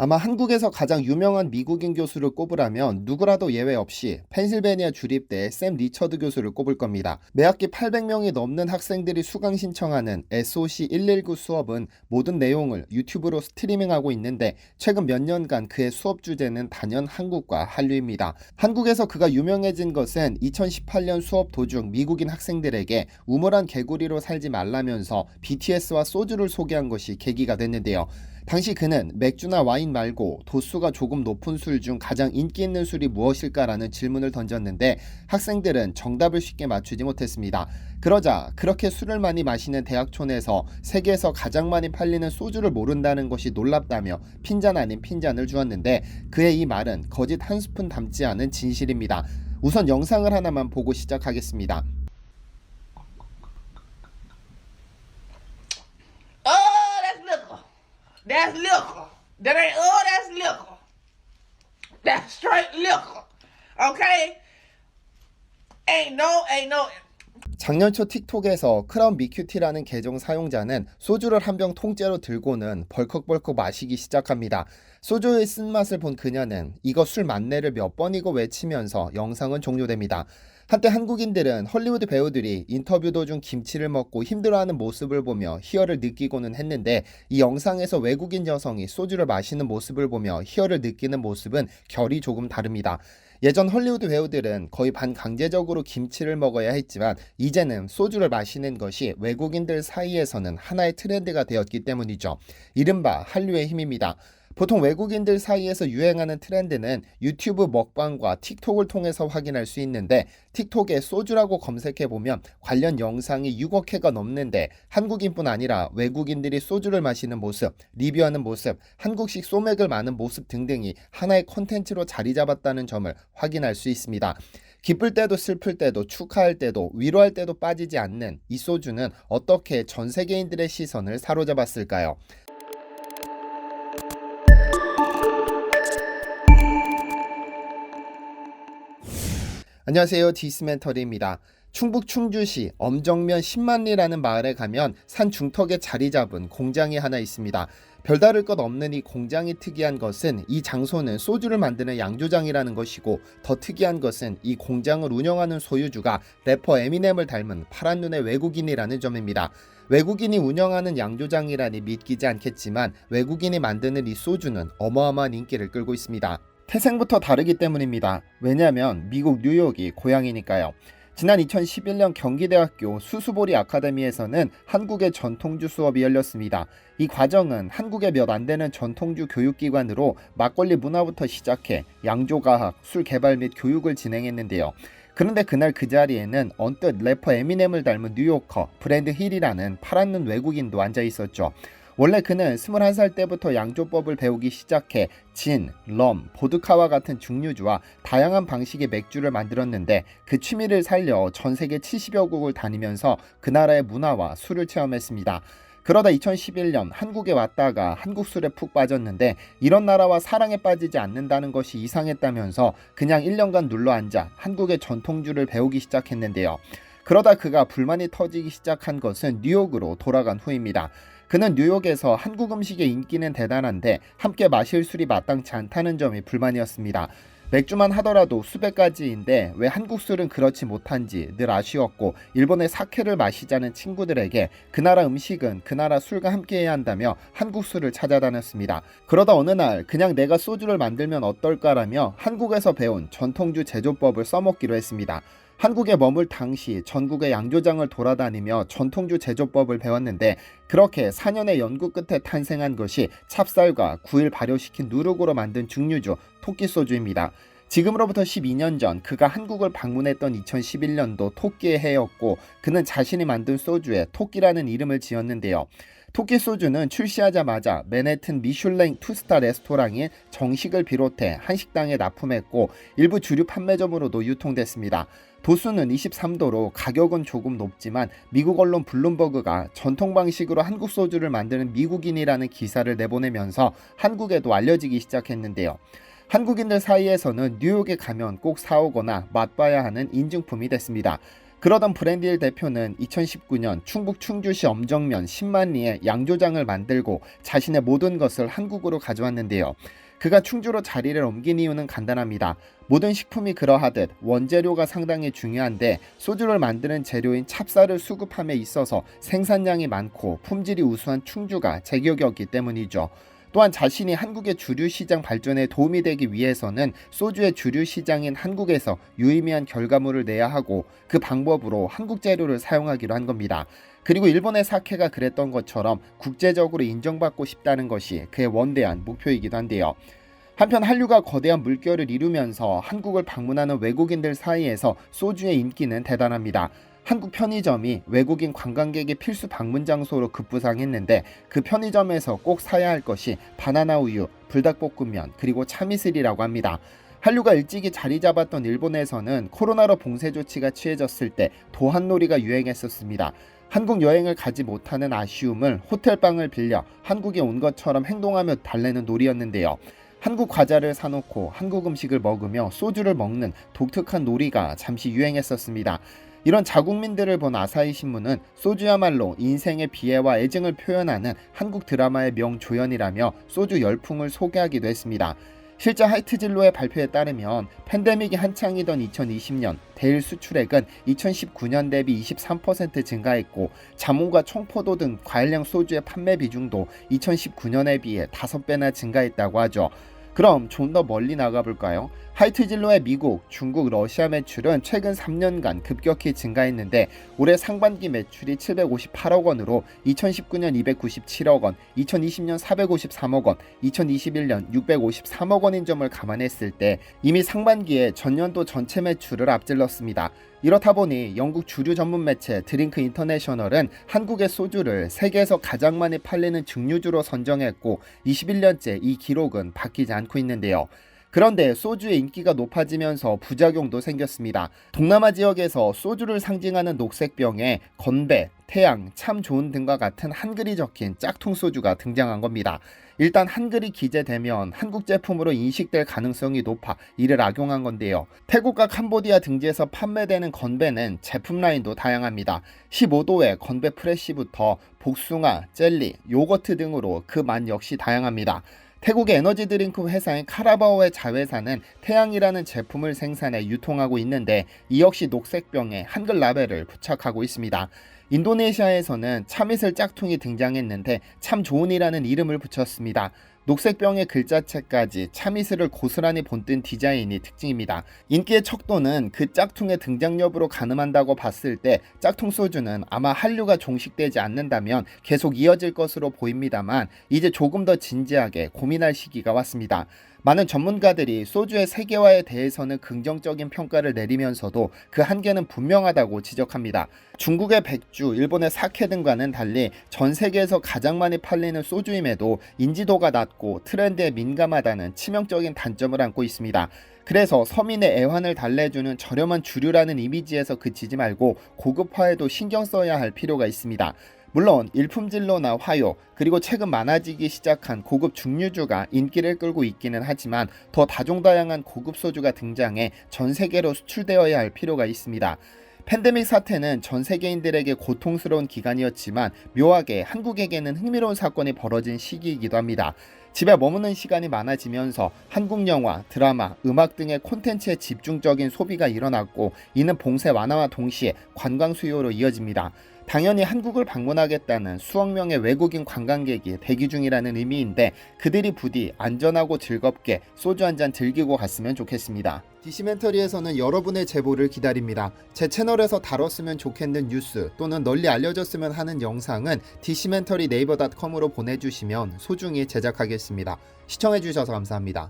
아마 한국에서 가장 유명한 미국인 교수를 꼽으라면 누구라도 예외 없이 펜실베니아 주립대 샘 리처드 교수를 꼽을 겁니다. 매 학기 800명이 넘는 학생들이 수강 신청하는 SOC 119 수업은 모든 내용을 유튜브로 스트리밍하고 있는데 최근 몇 년간 그의 수업 주제는 단연 한국과 한류입니다. 한국에서 그가 유명해진 것은 2018년 수업 도중 미국인 학생들에게 우물한 개구리로 살지 말라면서 BTS와 소주를 소개한 것이 계기가 됐는데요. 당시 그는 맥주나 와인 말고 도수가 조금 높은 술 중 가장 인기 있는 술이 무엇일까라는 질문을 던졌는데 학생들은 정답을 쉽게 맞추지 못했습니다. 그러자 그렇게 술을 많이 마시는 대학촌에서 세계에서 가장 많이 팔리는 소주를 모른다는 것이 놀랍다며 핀잔 아닌 핀잔을 주었는데 그의 이 말은 거짓 한 스푼 담지 않은 진실입니다. 우선 영상을 하나만 보고 시작하겠습니다. Oh, that's liquor. That's liquor. That ain't oh, that's liquor. That's straight liquor. Okay? Ain't no, ain't no. 작년 초 틱톡에서 크라운 미큐티라는 계정 사용자는 소주를 한 병 통째로 들고는 벌컥벌컥 마시기 시작합니다. 소주의 쓴맛을 본 그녀는 이거 술 만내를 몇 번이고 외치면서 영상은 종료됩니다. 한때 한국인들은 헐리우드 배우들이 인터뷰 도중 김치를 먹고 힘들어하는 모습을 보며 희열을 느끼고는 했는데 이 영상에서 외국인 여성이 소주를 마시는 모습을 보며 희열을 느끼는 모습은 결이 조금 다릅니다. 예전 헐리우드 배우들은 거의 반강제적으로 김치를 먹어야 했지만 이제는 소주를 마시는 것이 외국인들 사이에서는 하나의 트렌드가 되었기 때문이죠. 이른바 한류의 힘입니다. 보통 외국인들 사이에서 유행하는 트렌드는 유튜브 먹방과 틱톡을 통해서 확인할 수 있는데 틱톡에 소주라고 검색해 보면 관련 영상이 6억 회가 넘는데 한국인뿐 아니라 외국인들이 소주를 마시는 모습, 리뷰하는 모습, 한국식 소맥을 마는 모습 등등이 하나의 콘텐츠로 자리 잡았다는 점을 확인할 수 있습니다. 기쁠 때도 슬플 때도 축하할 때도 위로할 때도 빠지지 않는 이 소주는 어떻게 전 세계인들의 시선을 사로잡았을까요? 안녕하세요. 디스멘터리입니다. 충북 충주시 엄정면 10만리라는 마을에 가면 산 중턱에 자리 잡은 공장이 하나 있습니다. 별다를 것 없는 이 공장이 특이한 것은 이 장소는 소주를 만드는 양조장이라는 것이고 더 특이한 것은 이 공장을 운영하는 소유주가 래퍼 에미넴을 닮은 파란 눈의 외국인이라는 점입니다. 외국인이 운영하는 양조장이라니 믿기지 않겠지만 외국인이 만드는 이 소주는 어마어마한 인기를 끌고 있습니다. 태생부터 다르기 때문입니다. 왜냐하면 미국 뉴욕이 고향이니까요. 지난 2011년 경기대학교 수수보리 아카데미에서는 한국의 전통주 수업이 열렸습니다. 이 과정은 한국의 몇 안 되는 전통주 교육기관으로 막걸리 문화부터 시작해 양조과학, 술 개발 및 교육을 진행했는데요. 그런데 그날 그 자리에는 언뜻 래퍼 에미넴을 닮은 뉴요커 브랜드 힐이라는 파란 눈 외국인도 앉아 있었죠. 원래 그는 21살 때부터 양조법을 배우기 시작해 진, 럼, 보드카와 같은 중류주와 다양한 방식의 맥주를 만들었는데 그 취미를 살려 전 세계 70여 국을 다니면서 그 나라의 문화와 술을 체험했습니다. 그러다 2011년 한국에 왔다가 한국 술에 푹 빠졌는데 이런 나라와 사랑에 빠지지 않는다는 것이 이상했다면서 그냥 1년간 눌러 앉아 한국의 전통주를 배우기 시작했는데요. 그러다 그가 불만이 터지기 시작한 것은 뉴욕으로 돌아간 후입니다. 그는 뉴욕에서 한국 음식의 인기는 대단한데 함께 마실 술이 마땅치 않다는 점이 불만이었습니다. 맥주만 하더라도 수백 가지인데 왜 한국 술은 그렇지 못한지 늘 아쉬웠고 일본의 사케를 마시자는 친구들에게 그 나라 음식은 그 나라 술과 함께해야 한다며 한국 술을 찾아다녔습니다. 그러다 어느 날 그냥 내가 소주를 만들면 어떨까라며 한국에서 배운 전통주 제조법을 써먹기로 했습니다. 한국에 머물 당시 전국의 양조장을 돌아다니며 전통주 제조법을 배웠는데 그렇게 4년의 연구 끝에 탄생한 것이 찹쌀과 구일 발효시킨 누룩으로 만든 증류주 토끼소주입니다. 지금으로부터 12년 전 그가 한국을 방문했던 2011년도 토끼의 해였고 그는 자신이 만든 소주에 토끼라는 이름을 지었는데요. 토끼 소주는 출시하자마자 맨해튼 미슐랭 투스타 레스토랑인 정식을 비롯해 한식당에 납품했고 일부 주류 판매점으로도 유통됐습니다. 도수는 23도로 가격은 조금 높지만 미국 언론 블룸버그가 전통 방식으로 한국 소주를 만드는 미국인이라는 기사를 내보내면서 한국에도 알려지기 시작했는데요. 한국인들 사이에서는 뉴욕에 가면 꼭 사오거나 맛봐야 하는 인증품이 됐습니다. 그러던 브랜디일 대표는 2019년 충북 충주시 엄정면 10만 리에 양조장을 만들고 자신의 모든 것을 한국으로 가져왔는데요. 그가 충주로 자리를 옮긴 이유는 간단합니다. 모든 식품이 그러하듯 원재료가 상당히 중요한데 소주를 만드는 재료인 찹쌀을 수급함에 있어서 생산량이 많고 품질이 우수한 충주가 제격이었기 때문이죠. 또한 자신이 한국의 주류 시장 발전에 도움이 되기 위해서는 소주의 주류 시장인 한국에서 유의미한 결과물을 내야 하고 그 방법으로 한국 재료를 사용하기로 한 겁니다. 그리고 일본의 사케가 그랬던 것처럼 국제적으로 인정받고 싶다는 것이 그의 원대한 목표이기도 한데요. 한편 한류가 거대한 물결을 이루면서 한국을 방문하는 외국인들 사이에서 소주의 인기는 대단합니다. 한국 편의점이 외국인 관광객의 필수 방문 장소로 급부상했는데 그 편의점에서 꼭 사야 할 것이 바나나 우유, 불닭볶음면, 그리고 참이슬이라고 합니다. 한류가 일찍이 자리 잡았던 일본에서는 코로나로 봉쇄 조치가 취해졌을 때 도한놀이가 유행했었습니다. 한국 여행을 가지 못하는 아쉬움을 호텔방을 빌려 한국에 온 것처럼 행동하며 달래는 놀이였는데요. 한국 과자를 사놓고 한국 음식을 먹으며 소주를 먹는 독특한 놀이가 잠시 유행했었습니다. 이런 자국민들을 본 아사히 신문은 소주야말로 인생의 비애와 애증을 표현하는 한국 드라마의 명조연이라며 소주 열풍을 소개하기도 했습니다. 실제 하이트진로의 발표에 따르면 팬데믹이 한창이던 2020년 대일 수출액은 2019년 대비 23% 증가했고 자몽과 청포도 등 과일량 소주의 판매 비중도 2019년에 비해 5배나 증가했다고 하죠. 그럼 좀 더 멀리 나가볼까요? 하이트 진로의 미국, 중국, 러시아 매출은 최근 3년간 급격히 증가했는데 올해 상반기 매출이 758억 원으로 2019년 297억 원, 2020년 453억 원, 2021년 653억 원인 점을 감안했을 때 이미 상반기에 전년도 전체 매출을 앞질렀습니다. 이렇다 보니 영국 주류 전문 매체 드링크 인터내셔널은 한국의 소주를 세계에서 가장 많이 팔리는 증류주로 선정했고 21년째 이 기록은 바뀌지 않고 있는데요. 그런데 소주의 인기가 높아지면서 부작용도 생겼습니다. 동남아 지역에서 소주를 상징하는 녹색병에 건배, 태양, 참 좋은 등과 같은 한글이 적힌 짝퉁 소주가 등장한 겁니다. 일단 한글이 기재되면 한국 제품으로 인식될 가능성이 높아 이를 악용한 건데요. 태국과 캄보디아 등지에서 판매되는 건배는 제품 라인도 다양합니다. 15도의 건배 프레쉬부터 복숭아, 젤리, 요거트 등으로 그 맛 역시 다양합니다. 태국의 에너지 드링크 회사인 카라바오의 자회사는 태양이라는 제품을 생산해 유통하고 있는데 이 역시 녹색병에 한글 라벨을 부착하고 있습니다. 인도네시아에서는 참이슬 짝퉁이 등장했는데 참 좋은이라는 이름을 붙였습니다. 녹색병의 글자체까지 참이슬을 고스란히 본뜬 디자인이 특징입니다. 인기의 척도는 그 짝퉁의 등장 여부로 가늠한다고 봤을 때 짝퉁 소주는 아마 한류가 종식되지 않는다면 계속 이어질 것으로 보입니다만 이제 조금 더 진지하게 고민할 시기가 왔습니다. 많은 전문가들이 소주의 세계화에 대해서는 긍정적인 평가를 내리면서도 그 한계는 분명하다고 지적합니다. 중국의 백주, 일본의 사케 등과는 달리 전 세계에서 가장 많이 팔리는 소주임에도 인지도가 낮고 트렌드에 민감하다는 치명적인 단점을 안고 있습니다. 그래서 서민의 애환을 달래주는 저렴한 주류라는 이미지에서 그치지 말고 고급화에도 신경 써야 할 필요가 있습니다. 물론 일품질로나 화요 그리고 최근 많아지기 시작한 고급 중류주가 인기를 끌고 있기는 하지만 더 다종다양한 고급 소주가 등장해 전 세계로 수출되어야 할 필요가 있습니다. 팬데믹 사태는 전 세계인들에게 고통스러운 기간이었지만 묘하게 한국에게는 흥미로운 사건이 벌어진 시기이기도 합니다. 집에 머무는 시간이 많아지면서 한국 영화, 드라마, 음악 등의 콘텐츠에 집중적인 소비가 일어났고 이는 봉쇄 완화와 동시에 관광 수요로 이어집니다. 당연히 한국을 방문하겠다는 수억 명의 외국인 관광객이 대기 중이라는 의미인데 그들이 부디 안전하고 즐겁게 소주 한 잔 즐기고 갔으면 좋겠습니다. 디시멘터리에서는 여러분의 제보를 기다립니다. 제 채널에서 다뤘으면 좋겠는 뉴스 또는 널리 알려졌으면 하는 영상은 디시멘터리 네이버닷컴으로 보내주시면 소중히 제작하겠습니다. 시청해주셔서 감사합니다.